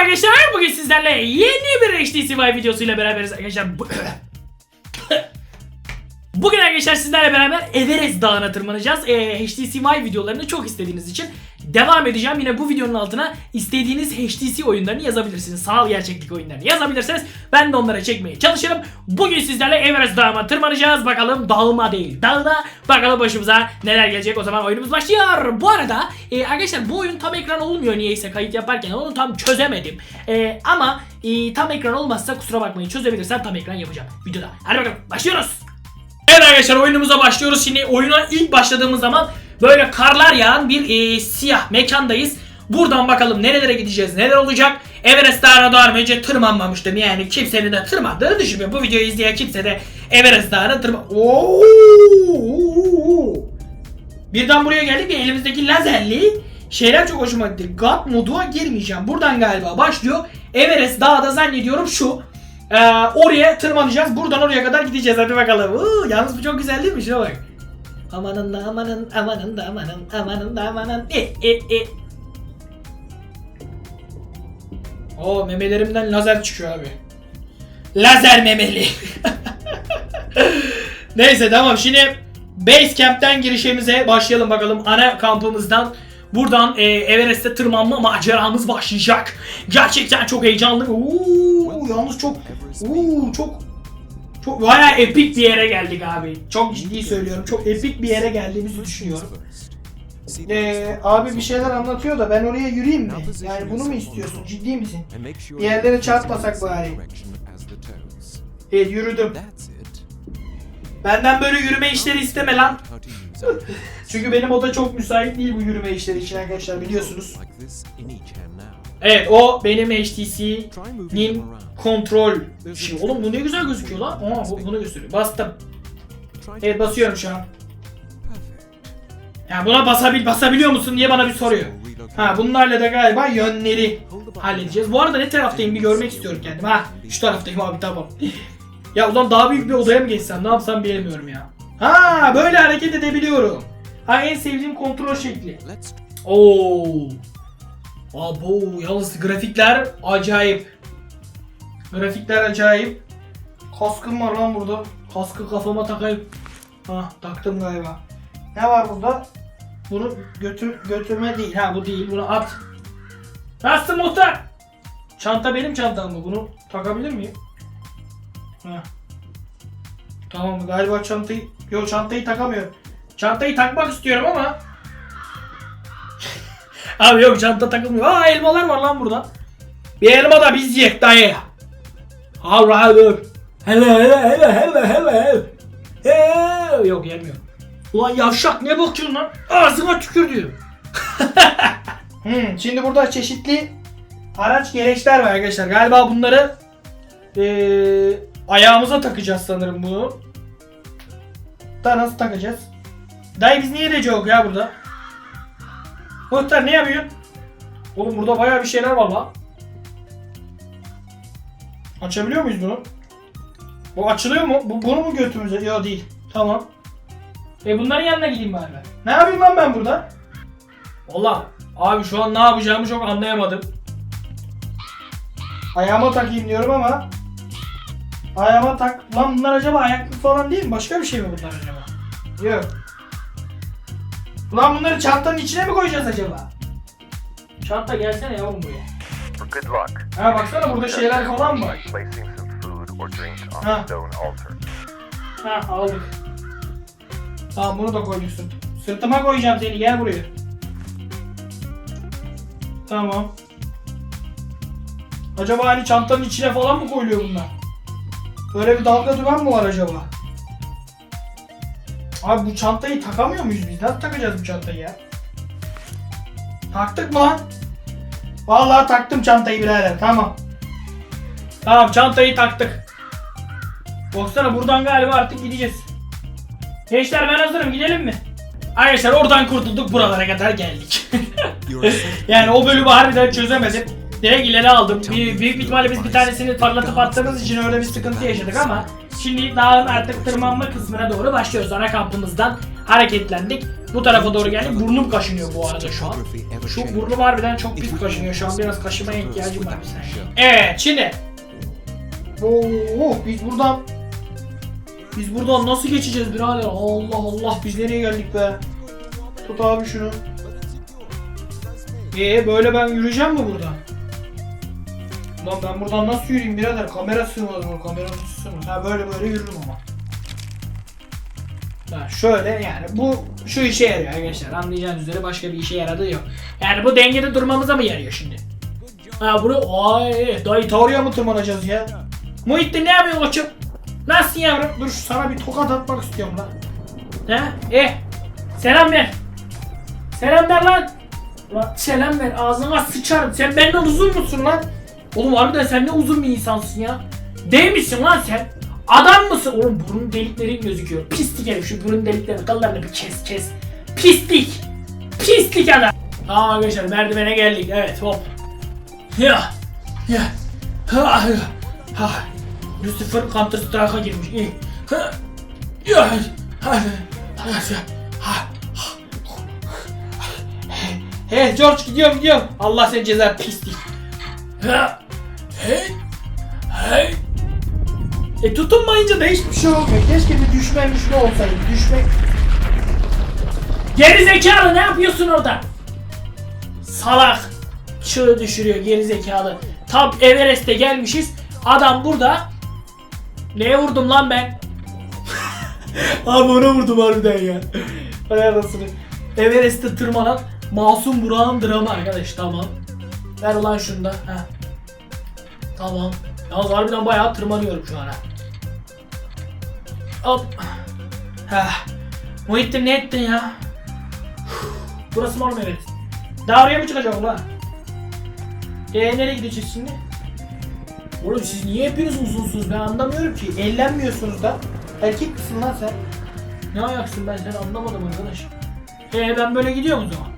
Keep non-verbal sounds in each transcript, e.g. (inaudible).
arkadaşlar bugün sizlerle yeni bir HTC videosuyla beraberiz arkadaşlar. Bu- (coughs) Bugün arkadaşlar sizlerle beraber Everest Dağı'na tırmanacağız. Ee, Vive videolarını çok istediğiniz için devam edeceğim. Yine bu videonun altına istediğiniz HTC oyunlarını yazabilirsiniz. Sanal gerçeklik oyunlarını yazabilirsiniz. Ben de onlara çekmeye çalışırım. Bugün sizlerle Everest Dağı'na tırmanacağız. Bakalım dağıma değil dağda. Bakalım başımıza neler gelecek. O zaman oyunumuz başlıyor. Bu arada e, arkadaşlar bu oyun tam ekran olmuyor niyeyse kayıt yaparken. Onu tam çözemedim. E, ama e, tam ekran olmazsa kusura bakmayın. Çözebilirsem tam ekran yapacağım videoda. Hadi bakalım başlıyoruz. Evet arkadaşlar oyunumuza başlıyoruz. Şimdi oyuna ilk başladığımız zaman böyle karlar yağan bir e, siyah mekandayız. Buradan bakalım nerelere gideceğiz, neler olacak. Everest Dağı'na daha önce tırmanmamıştım yani kimsenin de tırmandığını düşünmüyorum. Bu videoyu izleyen kimse de Everest Dağı'na tırman... Oo! Birden buraya geldik ve elimizdeki lazerli şeyler çok hoşuma gitti. God modu'a girmeyeceğim. Buradan galiba başlıyor. Everest Dağı'da zannediyorum şu. Ee, oraya tırmanacağız. Buradan oraya kadar gideceğiz. Hadi bakalım. Uuu, yalnız bu çok güzel değil mi? Şuna bak. Amanın da amanın amanın da amanın amanın da amanın. E e e. Oo memelerimden lazer çıkıyor abi. Lazer memeli. (laughs) Neyse tamam şimdi Base Camp'ten girişimize başlayalım bakalım. Ana kampımızdan buradan e, Everest'e tırmanma maceramız başlayacak. Gerçekten çok heyecanlı. Uuu, yalnız çok uuu, çok çok bayağı epik bir yere geldik abi. Çok ciddi söylüyorum. Çok epik bir yere geldiğimizi düşünüyorum. Ee, abi bir şeyler anlatıyor da ben oraya yürüyeyim mi? Yani bunu mu istiyorsun? Ciddi misin? Bir yerlere çarpmasak bari. Evet yürüdüm. Benden böyle yürüme işleri isteme lan. (laughs) Çünkü benim oda çok müsait değil bu yürüme işleri için arkadaşlar biliyorsunuz. Evet o benim HTC'nin kontrol şey. Oğlum bu ne güzel gözüküyor lan. Aa bu, bunu gösteriyor. Bastım. Evet basıyorum şu an. Ya buna basabil basabiliyor musun diye bana bir soruyor. Ha bunlarla da galiba yönleri halledeceğiz. Bu arada ne taraftayım bir görmek istiyorum kendimi. Ha şu taraftayım abi tamam. (laughs) ya ulan daha büyük bir odaya mı geçsem ne yapsam bilemiyorum ya. Ha böyle hareket edebiliyorum. Ha en sevdiğim kontrol şekli. Oo. Abo yalnız grafikler acayip. Grafikler acayip. Kaskım var lan burada. Kaskı kafama takayım. Ha taktım galiba. Ne var burada? Bunu götür götürme değil. Ha bu değil. Bunu at. Nasılsın muhtar? Çanta benim çantam mı? Bunu takabilir miyim? Ha. Tamam galiba çantayı... Yok çantayı takamıyorum. Çantayı takmak istiyorum ama... Abi yok çanta takılmıyor. Aa elmalar var lan burada. Bir elma da biz yiyek dayı. Allah dur. Hele hele hele hele hele. Hele. Yok yemiyor. Ulan yavşak ne bakıyorsun lan? Ağzına tükür diyor. (laughs) hmm, şimdi burada çeşitli araç gereçler var arkadaşlar. Galiba bunları eee, ayağımıza takacağız sanırım bunu. Da nasıl takacağız? Dayı biz niye de yok ya burada? Muhtar ne yapıyorsun? Oğlum burada bayağı bir şeyler var lan. Açabiliyor muyuz bunu? Bu açılıyor mu? Bu, bunu mu götümüze? Yok değil. Tamam. E bunların yanına gideyim bari ben. Ne yapayım lan ben burada? Valla abi şu an ne yapacağımı çok anlayamadım. Ayağıma takayım diyorum ama Ayağıma tak... Lan bunlar acaba ayaklık falan değil mi? Başka bir şey mi bunlar acaba? Yok. Ulan bunları çantanın içine mi koyacağız acaba? Çanta gelsene yavrum buraya. Good luck. Ha baksana burada şeyler falan var. By placing some food or drink on Huh. the stone altar. Ha aldık. Tamam bunu da koyduk sırt. Sırtıma koyacağım seni gel buraya. Tamam. Acaba hani çantanın içine falan mı koyuluyor bunlar? Böyle bir dalga dümen mi var acaba? Abi bu çantayı takamıyor muyuz biz? Nasıl takacağız bu çantayı ya? Taktık mı lan? Vallahi taktım çantayı birader tamam. Tamam çantayı taktık. Baksana buradan galiba artık gideceğiz. Gençler ben hazırım gidelim mi? Arkadaşlar oradan kurtulduk buralara kadar geldik. (laughs) yani o bölümü harbiden çözemedim. Direkt ileri aldım. Bir, büyük ihtimalle biz bir tanesini parlatıp attığımız için öyle bir sıkıntı yaşadık ama Şimdi dağın artık tırmanma kısmına doğru başlıyoruz ana kampımızdan. hareketlendik. Bu tarafa doğru geldik. Burnum kaşınıyor bu arada şu an. Şu burnum harbiden çok pis kaşınıyor. Şu an biraz kaşımaya ihtiyacım var. Evet şimdi. Oo, biz buradan Biz buradan nasıl geçeceğiz birader? Allah Allah biz nereye geldik be? tut abi şunu. Ee böyle ben yürüyeceğim mi buradan? Lan ben buradan nasıl yürüyeyim birader? Kamera sığmaz bu kamera sığmaz. Ha böyle böyle yürürüm ama. Ha şöyle yani bu şu işe yarıyor arkadaşlar. Anlayacağınız üzere başka bir işe yaradığı yok. Yani bu dengede durmamıza mı yarıyor şimdi? Ha bunu ay dayı tavriye mı tırmanacağız ya? Muhittin ne yapıyorsun koçum? Nasılsın yavrum? Dur sana bir tokat atmak istiyorum lan. He? Eh. Selam ver. Selam ver lan. Ulan selam ver ağzına sıçarım. Sen benden uzun musun lan? Oğlum harbiden sen ne uzun bir insansın ya. Değil misin lan sen? Adam mısın? Oğlum burun deliklerin gözüküyor. Pislik herif şu burun deliklerini kallarını bir kes kes. Pislik. Pislik adam. Tamam arkadaşlar merdivene geldik. Evet hop. Ya. Ya. Ha. Ha. Lucifer Counter Strike'a girmiş. İyi. Ha. Ya. Ha. Ha. He George gidiyorum gidiyorum. Allah seni ceza pislik. Ha. Hey. Hey. E tutunmayınca da hiçbir şey olmuyor. Keşke bir düşme düşme olsaydı. Düşmek Geri zekalı ne yapıyorsun orada? Salak. Çığ düşürüyor geri zekalı. Tam Everest'e gelmişiz. Adam burada. Neye vurdum lan ben? (laughs) Abi ona vurdum harbiden ya. Hay anasını. Everest'e tırmanan Masum Burak'ın dramı arkadaş tamam. Ver ulan şunu da. Heh. Tamam. Yalnız harbiden bayağı tırmanıyorum şu an ha. Hop. Heh. Muhittin ne ettin ya? Burası mı oğlum evet? Daha oraya mı çıkacak ulan? Eee nereye gideceğiz şimdi? Oğlum siz niye hepiniz uzunsunuz ben anlamıyorum ki. Ellenmiyorsunuz da. erkek misin lan sen? Ne ayaksın ben seni anlamadım arkadaş. Eee ben böyle gidiyorum o zaman.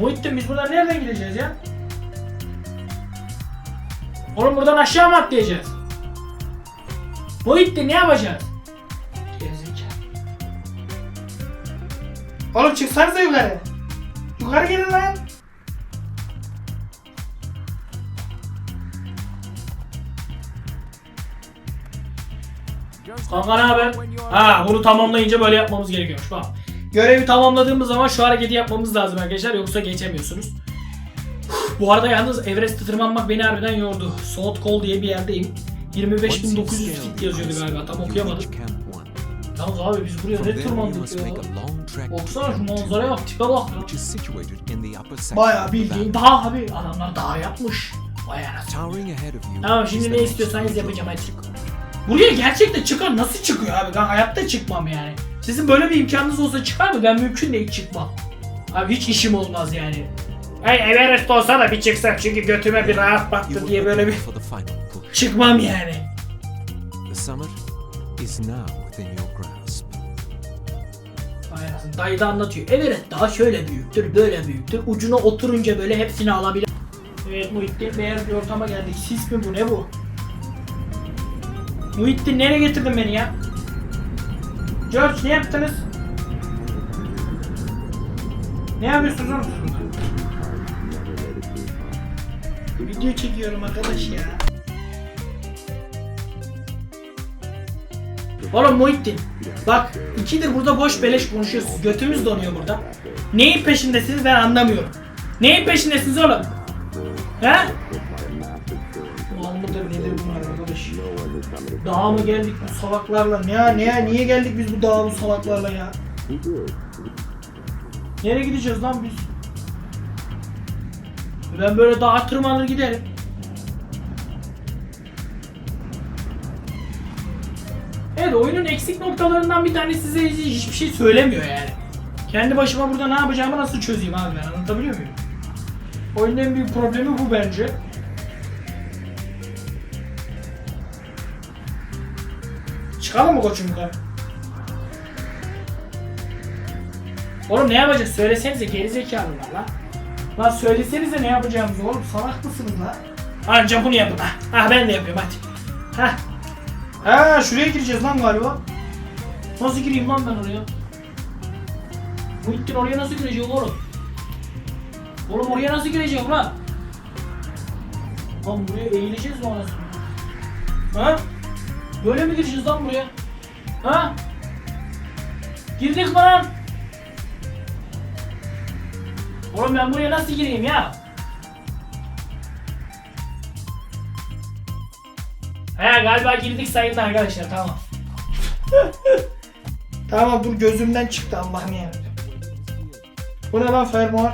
Muhittin biz buradan nereden gideceğiz ya? Oğlum buradan aşağı mı atlayacağız? Muhittin ne yapacağız? Gerizekalı. Oğlum çıksanıza yukarı. Yukarı gelin lan. Kanka ne haber? Ha bunu tamamlayınca böyle yapmamız gerekiyormuş bak. Görevi tamamladığımız zaman şu hareketi yapmamız lazım arkadaşlar yoksa geçemiyorsunuz. Bu arada yalnız Everest'e tırmanmak beni harbiden yordu. South Col diye bir yerdeyim. 25.900 fit yazıyordu galiba tam okuyamadım. Yalnız abi biz buraya ne tırmandık ya? Baksana şu manzaraya bak tipe bak ya. Bayağı bildiğin Dağ abi adamlar dağ yapmış. Anasını. Tamam şimdi ne istiyorsanız yapacağım hadi. Buraya gerçekten çıkan nasıl çıkıyor abi? Ben hayatta çıkmam yani. Sizin böyle bir imkanınız olsa çıkar mı? Ben mümkün değil çıkmam. Abi hiç işim olmaz yani. Hey Everest olsa da bir çıksak çünkü götüme bir rahat battı diye böyle bir çıkmam yani. Anasını, Dayı da anlatıyor. Everest daha şöyle büyüktür, böyle büyüktür. Ucuna oturunca böyle hepsini alabilir. Evet Muhittin Beyaz bir ortama geldik. Sis mi bu ne bu? Muhittin nereye getirdin beni ya? George ne yaptınız? Ne yapıyorsunuz oğlum Video çekiyorum arkadaş ya. Oğlum Muhittin. Bak ikidir burada boş beleş konuşuyorsunuz. Götümüz donuyor burada. Neyin peşindesiniz ben anlamıyorum. Neyin peşindesiniz oğlum? He? Mal mıdır nedir bunlar arkadaş? Dağa mı geldik bu salaklarla? Ne ya, ne ya, niye geldik biz bu dağa bu salaklarla ya? Nereye gideceğiz lan biz? Ben böyle dağa tırmanır giderim. Evet oyunun eksik noktalarından bir tanesi size hiçbir şey söylemiyor yani. Kendi başıma burada ne yapacağımı nasıl çözeyim abi ben anlatabiliyor muyum? Oyunun en büyük problemi bu bence. Çıkalım mı koçum yukarı? Oğlum ne yapacağız? Söylesenize gerizekalılar lan. Lan söylesenize ne yapacağımızı oğlum salak mısınız lan? Anca bunu yapın ha. Ha ben de yapıyorum hadi. Ha. Ha şuraya gireceğiz lan galiba. Nasıl gireyim lan ben oraya? Muhittin oraya nasıl gireceğim oğlum? Oğlum oraya nasıl gireceğim lan? Lan buraya eğileceğiz mi anasını? Ha? Böyle mi gireceğiz lan buraya? Ha? Girdik mi lan? Oğlum ben buraya nasıl gireyim ya? He galiba girdik sayıldı arkadaşlar tamam. (laughs) Tamam dur gözümden çıktı Allah'ım ya. Bu ne lan fermuar?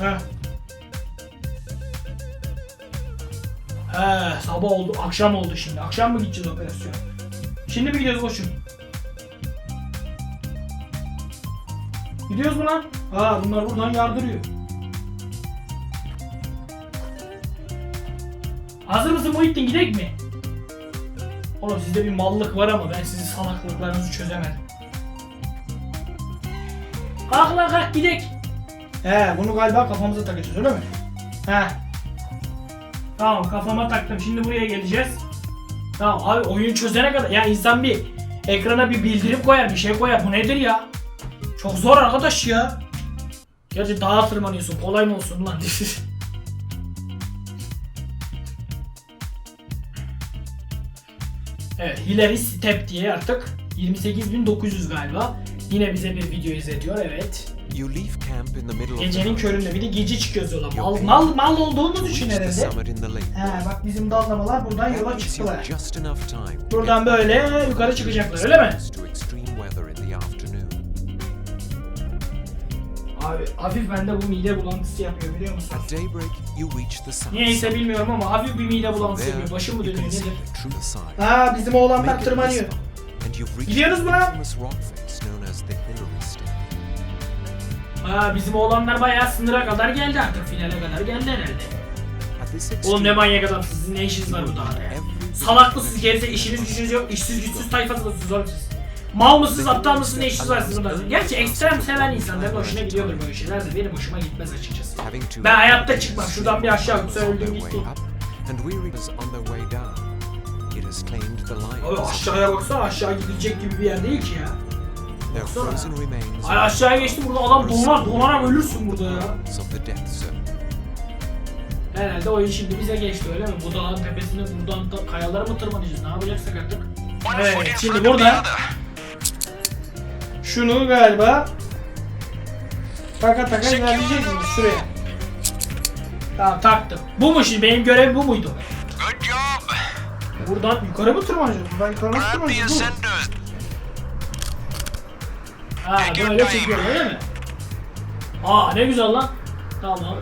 He. He sabah oldu akşam oldu şimdi. Akşam mı gideceğiz operasyon? Şimdi mi gidiyoruz koçum? Gidiyoruz mu lan? Ha bunlar buradan yardırıyor. Hazır mısın Muhittin gidek mi? Oğlum sizde bir mallık var ama ben sizin salaklıklarınızı çözemedim. Kalk lan kalk gidek. He bunu galiba kafamıza takacağız öyle mi? He. Tamam kafama taktım. Şimdi buraya geleceğiz. Tamam abi oyun çözene kadar ya insan bir ekrana bir bildirim koyar bir şey koyar. Bu nedir ya? Çok zor arkadaş ya. Gerçi dağa tırmanıyorsun. Kolay mı olsun lan? (laughs) evet Hillary Step diye artık 28.900 galiba. Yine bize bir video izletiyor evet. You leave camp in the middle Gecenin köründe bir de gece çıkıyoruz yola. Mal mal, mal olduğumuz için herhalde. He bak bizim dallamalar buradan yola çıktılar. Buradan böyle yukarı çıkacaklar öyle mi? Hafif bende bu mide bulantısı yapıyor biliyor musun? At daybreak, you reach the. Niyeyse bilmiyorum ama hafif bir mide bulantısı yapıyor. Başım mı dönüyor nedir? Ha bizim oğlanlar tırmanıyor. Gidiyoruz mu. Aa bizim oğlanlar bayağı sınıra kadar geldi artık finale kadar geldi herhalde. Oğlum ne manyak adam sizin ne işiniz var bu dağda ya? Salak mısınız gerisi işiniz gücünüz yok işsiz güçsüz tayfası mısınız oğlum siz? Mal mısınız aptal mısınız ne işiniz var sizin burada? Gerçi ekstrem seven insanların hoşuna gidiyordur böyle şeyler de benim hoşuma gitmez açıkçası. Ben hayatta çıkmam şuradan bir aşağı uçsa öldüm their way gittim. up, and weary is on their way down. It has claimed the Abi aşağıya baksana aşağı gidilecek gibi bir yer değil ki ya. Ay aşağıya geçtim burada adam donar donarak ölürsün burada ya. Herhalde oyun şimdi bize geçti öyle mi? Bu dağın tepesine buradan da kayalara mı tırmanacağız? Ne yapacaksak artık? Evet şimdi burada Şunu galiba taka taka ilerleyecek miyiz şuraya? tamam taktım. Bu mu şimdi benim görevim bu muydu? Good job. Buradan yukarı mı tırmanacağız? Ben yukarı the tırmanacağız? Ha böyle çekiyor öyle mi? Aa ne güzel lan. Tamam.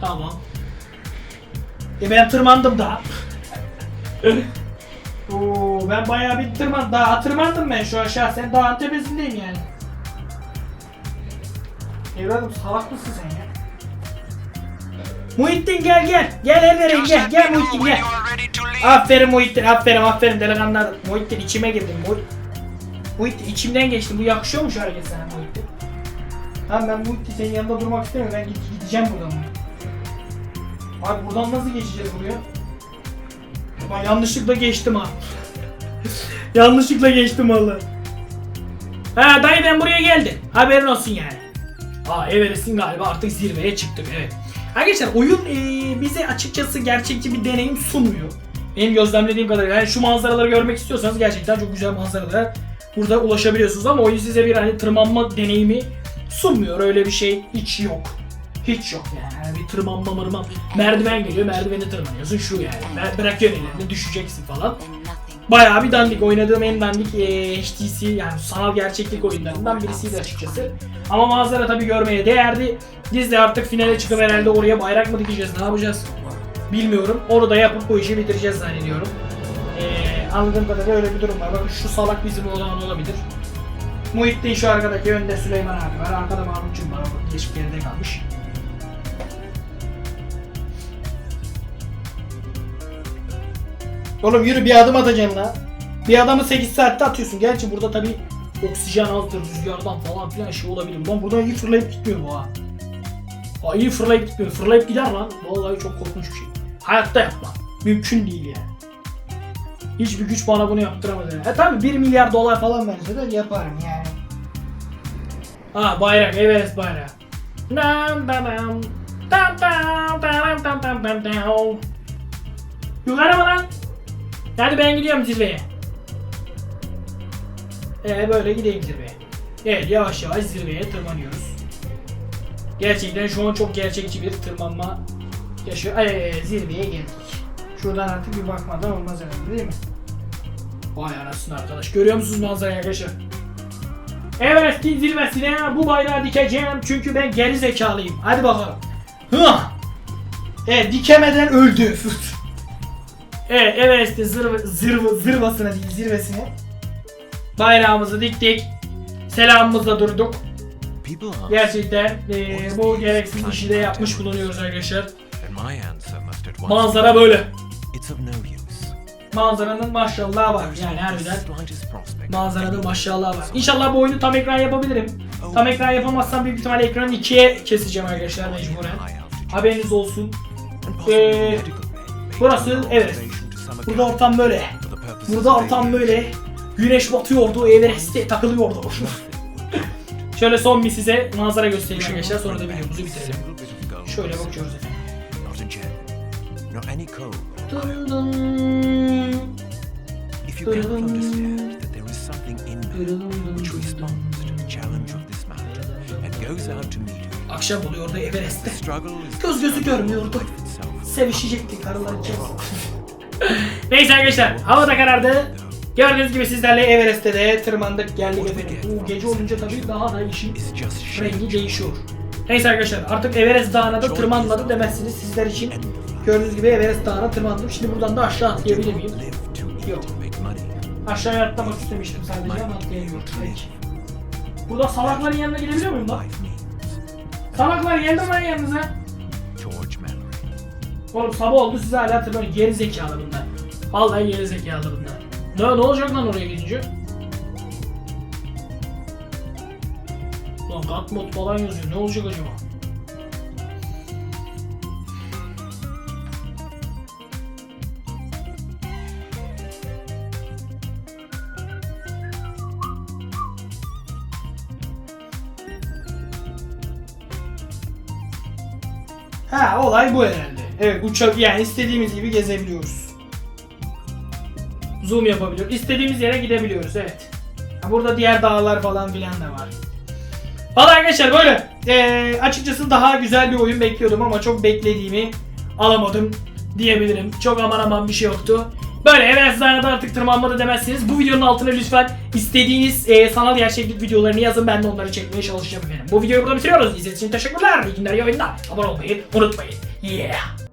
Tamam. E ben tırmandım daha. (laughs) Oo ben bayağı bir tırman daha tırmandım ben şu aşağı sen dağın tepesindeyim yani. Evladım salak mısın sen ya? Muhittin gel gel. Gel yere Just gel. Gel Muhittin gel. Aferin Muhittin, aferin, aferin delikanlılar. Muhittin içime girdin. Muhittin, Muhittin içimden geçti. Bu yakışıyor mu şu hareket sana Muhittin? Lan ben bu senin yanında durmak istemiyorum. Ben gide- gideceğim buradan. Abi buradan nasıl geçeceğiz buraya? Ben yanlışlıkla geçtim ha. (laughs) yanlışlıkla geçtim valla. Ha dayı ben buraya geldim. Haberin olsun yani. Aa Everest'in galiba artık zirveye çıktık evet. Arkadaşlar oyun eee, bize açıkçası gerçekçi bir deneyim sunmuyor. Benim gözlemlediğim kadarıyla yani şu manzaraları görmek istiyorsanız gerçekten çok güzel manzaralara burada ulaşabiliyorsunuz ama oyun size bir hani tırmanma deneyimi sunmuyor. Öyle bir şey hiç yok. Hiç yok yani. yani bir tırmanma mırman. Merdiven geliyor merdiveni tırmanıyorsun şu yani. Bırakıyorsun ellerini düşeceksin falan. Bayağı bir dandik. Oynadığım en dandik eee, HTC yani sanal gerçeklik oyunlarından birisiydi açıkçası. Ama manzara tabii görmeye değerdi. Biz de artık finale çıkıp herhalde oraya bayrak mı dikeceğiz ne yapacağız bilmiyorum. Onu da yapıp bu işi bitireceğiz zannediyorum. Eee anladığım kadarıyla öyle bir durum var. Bakın şu salak bizim olan olabilir. Muhittin şu arkadaki önde Süleyman abi var. Arkada Mahmut'cum var. Geçip geride kalmış. Oğlum yürü bir adım atacaksın la. Bir adamı 8 saatte atıyorsun. Gerçi burada tabi oksijen azdır, rüzgardan falan filan şey olabilir. Lan buradan iyi fırlayıp gitmiyor bu ha. Ha iyi fırlayıp gitmiyor. Fırlayıp gider lan. Vallahi çok korkunç bir şey. Hayatta yapma. Mümkün değil yani. Hiçbir güç bana bunu yaptıramadı. E tabi 1 milyar dolar falan verse de yaparım yani. Ha bayrak Everest bayrağı. Dam dam. Dam dam dam dam dam dam dam. Yukarı mı lan? Hadi ben gidiyorum zirveye. Ee böyle gideyim zirveye. Evet yavaş yavaş zirveye tırmanıyoruz. Gerçekten şu an çok gerçekçi bir tırmanma yaşıyor. Ay, zirveye geldik. Şuradan artık bir bakmadan olmaz herhalde değil mi? Vay anasını arkadaş. Görüyor musunuz manzarayı arkadaşlar? Everest'in zirvesine bu bayrağı dikeceğim çünkü ben geri zekalıyım. Hadi bakalım. Hıh! Evet dikemeden öldü. Evet Everest'in zırv zırv zırvasına değil zirvesine bayrağımızı diktik. Selamımızla durduk. Gerçekten eee, bu gereksiz işi de yapmış bulunuyoruz arkadaşlar. Manzara böyle. Manzaranın maşallahı var yani harbiden. Manzaranın maşallahı var. İnşallah bu oyunu tam ekran yapabilirim. Tam ekran yapamazsam büyük ihtimalle ekranı ikiye keseceğim arkadaşlar mecburen. Haberiniz olsun. Ee, burası Everest. Burada ortam böyle. Burada ortam böyle. Güneş batıyordu, Everest'te takılıyordu. (laughs) Şöyle son bir size manzara göstereyim arkadaşlar sonra da videomuzu bitirelim. Şöyle bakıyoruz efendim. Dın dın. Akşam oluyordu Everest'te. Göz gözü görmüyordu. Sevişecektik karılaracağız. (laughs) Neyse arkadaşlar hava da karardı. Gördüğünüz gibi sizlerle Everest'te de tırmandık geldik efendim. Bu gece olunca tabii daha da işin rengi değişiyor. Neyse arkadaşlar artık Everest Dağı'na da tırmanmadı demezsiniz sizler için. Gördüğünüz gibi Everest Dağı'na tırmandım. Şimdi buradan da aşağı atlayabilir miyim? Yok. Aşağıya atlamak istemiştim sadece ama atlayamıyorum. Peki. Burada salakların yanına gidebiliyor muyum lan? Salaklar geldi mi lan yanınıza? Oğlum sabah oldu size hala tırmanıyor. Geri zekalı bunlar. Vallahi geri zekalı bunlar. Ne, ne olacak lan oraya gidince? Lan kat mod falan yazıyor. Ne olacak acaba? Ha olay bu herhalde. Evet uçak yani istediğimiz gibi gezebiliyoruz. Zoom yapabiliyoruz. İstediğimiz yere gidebiliyoruz evet. Burada diğer dağlar falan filan da var. Valla arkadaşlar böyle. Ee, açıkçası daha güzel bir oyun bekliyordum ama çok beklediğimi alamadım diyebilirim. Çok aman aman bir şey yoktu. Böyle Everest Dağı'na artık tırmanmadı demezsiniz. Bu videonun altına lütfen istediğiniz e, sanal gerçeklik videolarını yazın. Ben de onları çekmeye çalışacağım efendim. Bu videoyu burada bitiriyoruz. İzlediğiniz için teşekkürler. İyi günler, iyi oyunlar. Abone olmayı unutmayın. Yeah.